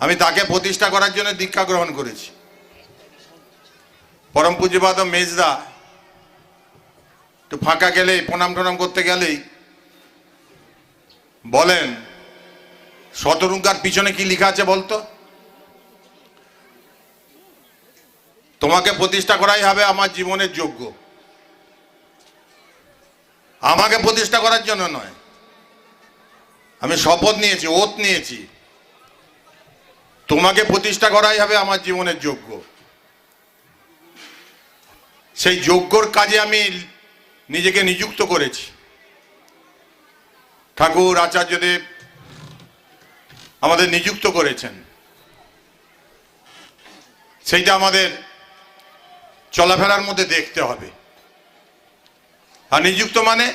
আমি তাকে প্রতিষ্ঠা করার জন্য দীক্ষা গ্রহণ করেছি। পরম পুঁজিপাদ মেজদা, একটু ফাঁকা গেলেই, প্রণাম টনাম করতে গেলেই বলেন, শতরুঙ্গার পিছনে কি লেখা আছে বলতো? তোমাকে প্রতিষ্ঠা করাই হবে আমার জীবনের যোগ্য। আমাকে প্রতিষ্ঠা করার জন্য নয়। আমি শপথ নিয়েছি, ওত নিয়েছি। তোমাকে প্রতিষ্ঠা করাই হবে আমার জীবনের যোগ্য। সেই যোগ্যর কাজে আমি নিজেকে নিযুক্ত করেছি। ঠাকুর, আচার্যদেব আমাদের নিযুক্ত করেছেন। সেইটা আমাদের চলাফেরার মধ্যে দেখতে হবে। আর নিযুক্ত মানে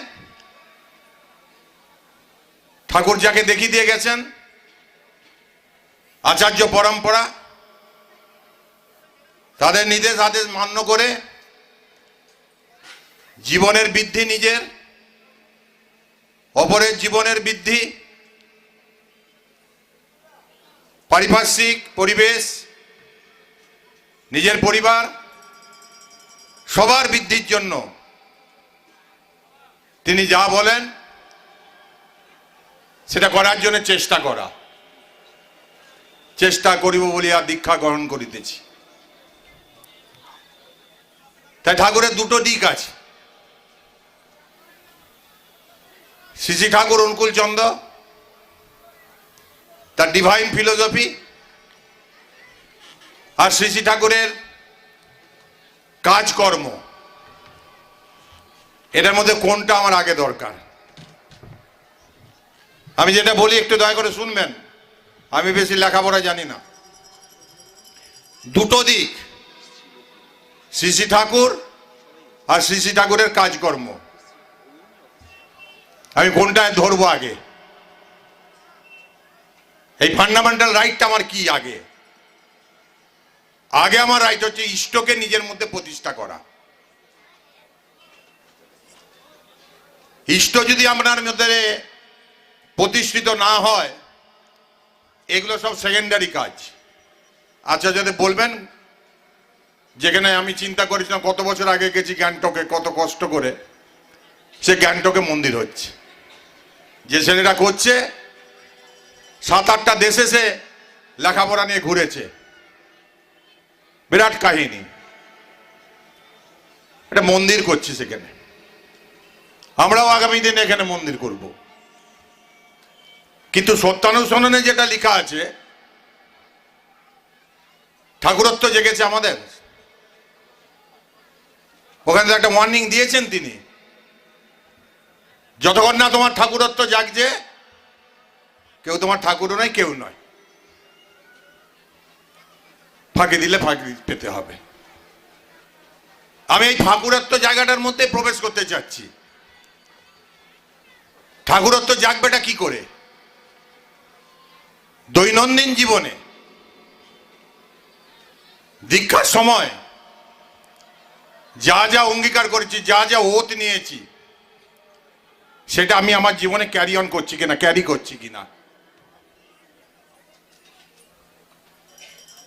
ঠাকুর যাকে দেখিয়ে দিয়ে গেছেন আচার্য পরম্পরা, তাদের নির্দেশ আদেশ মান্য করে জীবনের বৃদ্ধি নিজের, অপরের জীবনের বৃদ্ধি, পারিপার্শ্বিক পরিবেশ, নিজের পরিবার, সবার বৃদ্ধির জন্য। তিনি যা বলেন, সেটা করার জন্য চেষ্টা করা। চেষ্টা করিব বলিয়া দীক্ষা গ্রহণ করিতেছি। তাই ঠাকুরের দুটো দিক আছে। শ্রী ঠাকুর অনুকূল চন্দ্র তার ডিভাইন ফিলোসফি আর শ্রী ঠাকুরের কাজকর্ম। এটার মধ্যে কোনটা আমার আগে দরকার? আমি যেটা বলি একটু দয়া করে শুনবেন। আমি বেশি লেখাপড়া জানি না। দুটো দিক শ্রী ঠাকুর আর শ্রী ঠাকুরের কাজকর্ম। আমি কোনটায় ধরবো আগে। এই ফান্ডামেন্টাল রাইটটা আমার কি আগে? আগে আমার রাইট হচ্ছে ইষ্টকে নিজের মধ্যে প্রতিষ্ঠা করা। ইষ্ট যদি আপনার মধ্যে প্রতিষ্ঠিত না হয় এগুলো সব সেকেন্ডারি কাজ। আচ্ছা যদি বলবেন, যেখানে আমি চিন্তা করেছিলাম কত বছর আগে গেছি গ্যাংটকে, কত কষ্ট করে, সে গ্যাংটকে মন্দির হচ্ছে। যে ছেলেটা করছে, সাত আটটা দেশে সে লেখাপড়া নিয়ে ঘুরেছে। বিরাট কাহিনী। একটা মন্দির করছি সেখানে। আমরাও আগামী দিনে এখানে মন্দির করব। কিন্তু সত্যানুসরণে যেটা লেখা আছে, ঠাকুরত্ব জেগেছে আমাদের। ওখানে একটা ওয়ার্নিং দিয়েছেন তিনি। যতক্ষণ না তোমার ঠাকুরত্ব জাগছে, কেউ তোমার ঠাকুরও নয়, কেউ নয়। ফাঁকি দিলে ফাঁকি পেতে হবে। আমি এই ঠাকুরত্ব জায়গাটার মধ্যে প্রবেশ করতে চাচ্ছি। ঠাকুরত্ব জাগবেটা কি করে? দৈনন্দিন জীবনে দীক্ষার সময়, যা যা অঙ্গীকার করেছি, যা যা ওত নিয়েছি, সেটা আমি আমার জীবনে ক্যারি অন করছি কিনা ক্যারি করছি কিনা।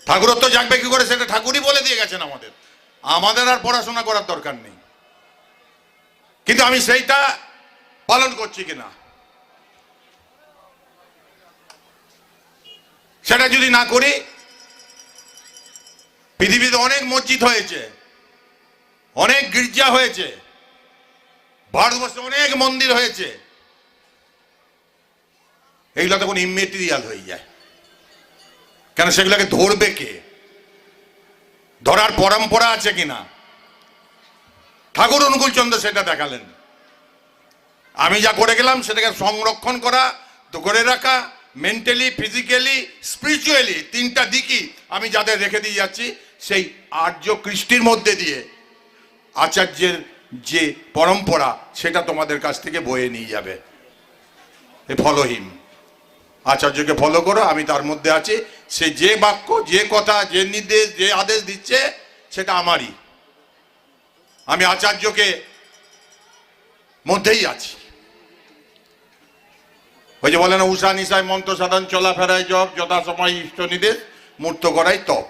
ঠাকুরত্ব জাগবে কি করে সেটা ঠাকুরই বলে দিয়ে গেছেন আমাদের। আমাদের আর পড়াশোনা করার দরকার নেই। কিন্তু আমি সেইটা পালন করছি কিনা? সেটা যদি না করি, পৃথিবীতে অনেক মসজিদ হয়েছে, অনেক গির্জা হয়েছে, ভারতবর্ষে অনেক মন্দির হয়েছে এইগুলো তখন ইমেটেরিয়াল হয়ে যায়। কেন সেগুলোকে ধরবে কে? ধরার পরম্পরা আছে কিনা? ঠাকুর অনুকূল চন্দ্র সেটা দেখালেন। আমি যা করে গেলাম সেটাকে সংরক্ষণ করা তো করে রাখা মেন্টালি ফিজিক্যালি স্পিরিচুয়ালি তিনটা দিকই আমি যাদের রেখে দিয়ে যাচ্ছি, সেই আর্য কৃষ্টির মধ্যে দিয়ে আচার্যের যে পরম্পরা, সেটা তোমাদের কাছ থেকে বয়ে নিয়ে যাবে। এ ফলোহীন। আচার্যকে ফলো করো, আমি তার মধ্যে আছি। সে যে বাক্য, যে কথা, যে নির্দেশ, যে আদেশ দিচ্ছে, সেটা আমারই। আমি আচার্যকে মধ্যেই আছি। ওই যে বলেন, উষা নিশায় মন্ত্র সাধন চলাফেরায় জপ, যথাসময় ইষ্ট নির্দেশ, মূর্ত করাই তপ।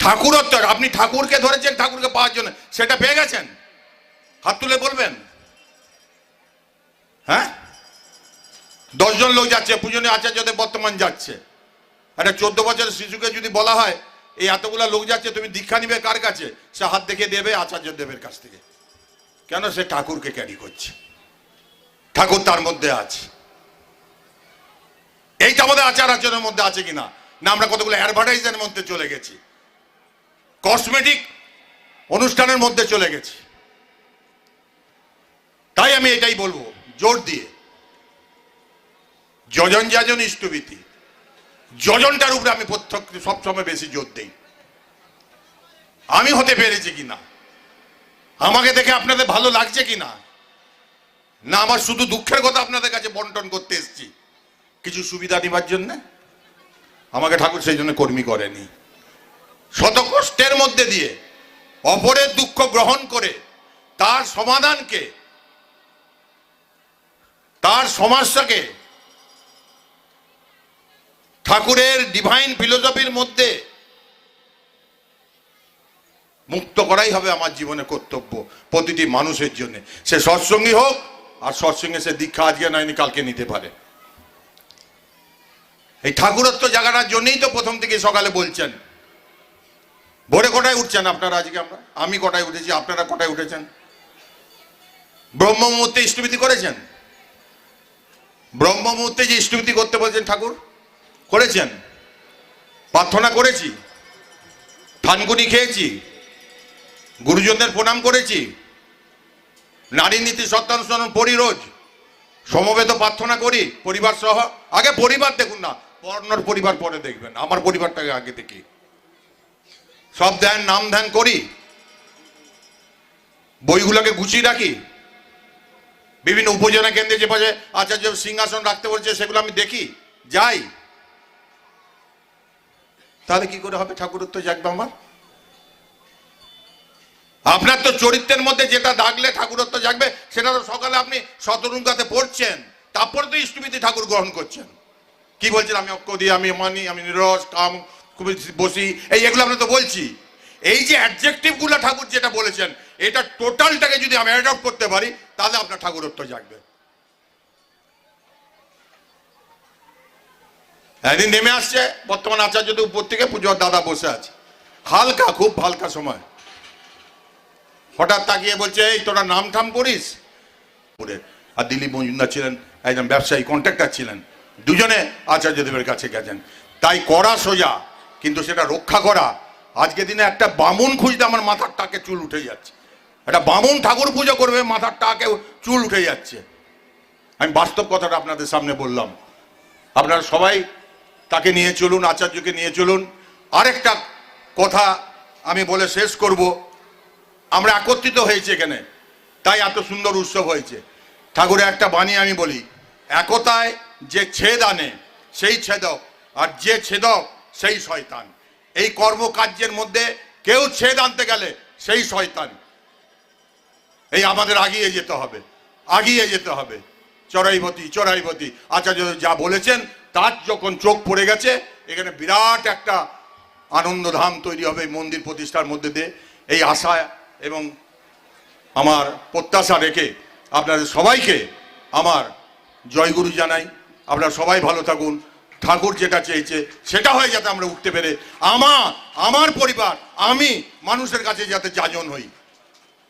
ঠাকুরত্ব, আপনি ঠাকুরকে ধরেছেন, ঠাকুরকে পাওয়ার জন্য, সেটা পেয়ে গেছেন? হাত তুলে বলবেন? হ্যাঁ? দশজন লোক যাচ্ছে, পূজনীয় আচার্যদের বর্তমান যাচ্ছে। একটা চোদ্দ বছরের শিশুকে যদি বলা হয়, এই এতগুলা লোক যাচ্ছে, তুমি দীক্ষা নিবে কার কাছে? সে হাত দেখে দেবে আচার্য দেবের কাছ থেকে। কেন সে ঠাকুরকে ক্যারি করছে? ঠাকুর তার মধ্যে আছে। এইটা আমাদের আচার আচরণের মধ্যে আছে কিনা? না, আমরা কতগুলো অ্যাডভার্টাইজের মধ্যে চলে গেছি। কসমেটিক অনুষ্ঠানের মধ্যে চলে গেছি। তাই আমি এটাই বলব, জোর দিয়ে। যজন যাজন ইষ্টভীতি। যজনটার উপরে আমি প্রত্যক্ষ, সবসময় বেশি জোর দেই। আমি হতে পেরেছি কিনা? আমাকে দেখে আপনাদের ভালো লাগছে কিনা? না, আমার শুধু দুঃখের কথা আপনাদের কাছে বন্টন করতে এসেছি। কিছু সুবিধা দিবার জন্য? আমাকে ঠাকুর সেই জন্য কর্মী করেনি। শত কষ্টের মধ্যে দিয়ে অপরের দুঃখ গ্রহণ করে তার সমাধানকে, তার সমস্যাকে ঠাকুরের ডিভাইন ফিলোসফির মধ্যে মুক্ত করাই হবে আমার জীবনে কর্তব্য প্রতিটি মানুষের জন্য। সে সৎসঙ্গী হোক আর সৎসঙ্গে সে দীক্ষা আজকে নয়নি কালকে নিতে পারে। এই ঠাকুরত্ব জায়গাটার জন্যই তো প্রথম থেকে সকালে বলছেন। ভোরে কটায় উঠছেন আপনারা আজকে আমরা? আমি কটায় উঠেছি, আপনারা কটায় উঠেছেন? ব্রহ্ম মুহূর্তে ইষ্টভীতি করেছেন? ব্রহ্ম মুহূর্তে যে ইষ্টভীতি করতে বলছেন ঠাকুর, করেছেন? প্রার্থনা করেছি থানকুনি খেয়েছি, গুরুজনদের প্রণাম করেছি নারী নীতি সত্যানুসরণ পড়ি রোজ। সমবেত প্রার্থনা করি পরিবার সহ। আগে পরিবার দেখুন না পর্ণর পরিবার পরে দেখবেন। আমার পরিবারটাকে আগে দেখি। সব ধ্যান, নাম ধ্যান করি। বইগুলোকে গুছিয়ে রাখি। বিভিন্ন উপজেলা কেন্দ্রে যে পাশে আচার্য সিংহাসন রাখতে বলছে, সেগুলো আমি দেখি, যাই। তাহলে কি করে হবে? ঠাকুরত্ব জাগবে আমার? আপনার তো চরিত্রের মধ্যে যেটা দাগলে ঠাকুরত্ব জাগবে, সেটা তো সকালে আপনি শতরুঙ্গাতে পড়ছেন, তারপরে তো ইষ্টমিতি ঠাকুর গ্রহণ করছেন। কি বলছেন? আমি অক্ষ দিয়ে আমি মানি, আমি নিরস, কাম, খুবই বসি, এই এগুলো আমরা তো বলছি। এই যে অ্যাডজেক্টিভগুলো ঠাকুর যেটা বলেছেন, এটা টোটালটাকে যদি আমি অ্যাডপ্ট করতে পারি, তাহলে আপনার ঠাকুরত্ব জাগবে। একদিন নেমে আসছে বর্তমান আচার্যদের উপর থেকে, পুজোর দাদা বসে আছে। হালকা, খুব হালকা সময়। হঠাৎ তাকিয়ে বলছে, এই, তোরা নাম ঠাম করিস করে আর দিলীপ মজুমদার ছিলেন, একজন ব্যবসায়ী, কন্ট্রাক্টর ছিলেন। দুজনে আচার্যদেবের কাছে গেছেন। তাই করা সোজা, কিন্তু সেটা রক্ষা করা। আজকে দিনে একটা বামুন খুঁজতে আমার মাথার টাকে চুল উঠে যাচ্ছে। একটা বামুন ঠাকুর পুজো করবে, মাথার টাকে চুল উঠে যাচ্ছে। আমি বাস্তব কথাটা আপনাদের সামনে বললাম। আপনারা সবাই তাকে নিয়ে চলুন, আচার্যকে নিয়ে চলুন। আরেকটা কথা আমি বলে শেষ করব। আমরা একত্রিত হয়েছে এখানে। তাই এত সুন্দর উৎসব হয়েছে। ঠাকুরের একটা বাণী আমি বলি, একতায় যে ছেদ আনে, সেই ছেদক, আর যে ছেদক, সেই শয়তান। এই কর্মকার্যের মধ্যে কেউ ছেদ আনতে গেলে সেই শয়তান। এই আমাদের আগিয়ে যেতে হবে, আগিয়ে যেতে হবে। চড়াইবতী চড়াইবতী আচার্য যা বলেছেন, তার যখন চোখ পড়ে গেছে, এখানে বিরাট একটা আনন্দধাম তৈরি হবে মন্দির প্রতিষ্ঠার মধ্যে দিয়ে। এই আশা এবং আমার প্রত্যাশা রেখে আপনাদের সবাইকে আমার জয়গুরু জানাই। আপনারা সবাই ভালো থাকুন। ঠাকুর যেটা চেয়েছে সেটা হয়ে যাতে আমরা উঠতে পেরে আমার আমার পরিবার, আমি মানুষের কাছে যাতে যাজন হই।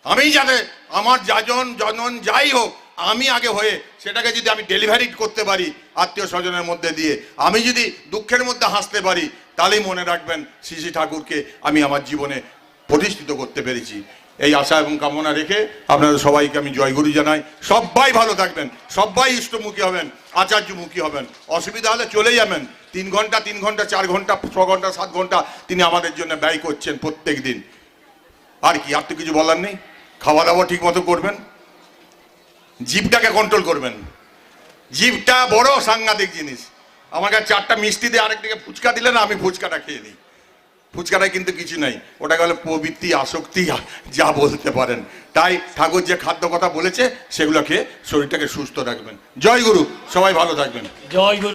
আমি যাতে আমার যাজন, জনন যাই হোক, আমি আগে হয়ে সেটাকে যদি আমি ডেলিভারি করতে পারি আত্মীয় স্বজনের মধ্যে দিয়ে, আমি যদি দুঃখের মধ্যে হাসতে পারি, তাহলেই মনে রাখবেন শ্রী ঠাকুরকে আমি আমার জীবনে প্রতিষ্ঠিত করতে পেরেছি। এই আশা এবং কামনা রেখে আপনাদের সবাইকে আমি জয়গুরু জানাই। সবাই ভালো থাকবেন, সবাই ইষ্টমুখী হবেন, আচার্যমুখী হবেন। অসুবিধা হলে চলে যাবেন। তিন ঘণ্টা তিন ঘণ্টা, চার ঘণ্টা, ছ ঘণ্টা, সাত ঘণ্টা তিনি আমাদের জন্য ব্যয় করছেন প্রত্যেক দিন। আর কি, আর তো কিছু বলার নেই? খাওয়া দাওয়া ঠিক মতো করবেন? জিভটাকে কন্ট্রোল করবেন। জিভটা বড় সাংঘাতিক জিনিস। আমার কাছে চারটা মিষ্টি দিয়ে আরেকদিকে ফুচকা দিলে না আমি ফুচকাটা খেয়ে নিই। ফুচকাটায় কিন্তু কিছু নাই। ওটাকে বলে প্রবৃত্তি, আসক্তি, যা বলতে পারেন। তাই ঠাকুর যে খাদ্য কথা বলেছে সেগুলো খেয়ে শরীরটাকে সুস্থ রাখবেন। জয় গুরু, সবাই ভালো থাকবেন। জয় গুরু।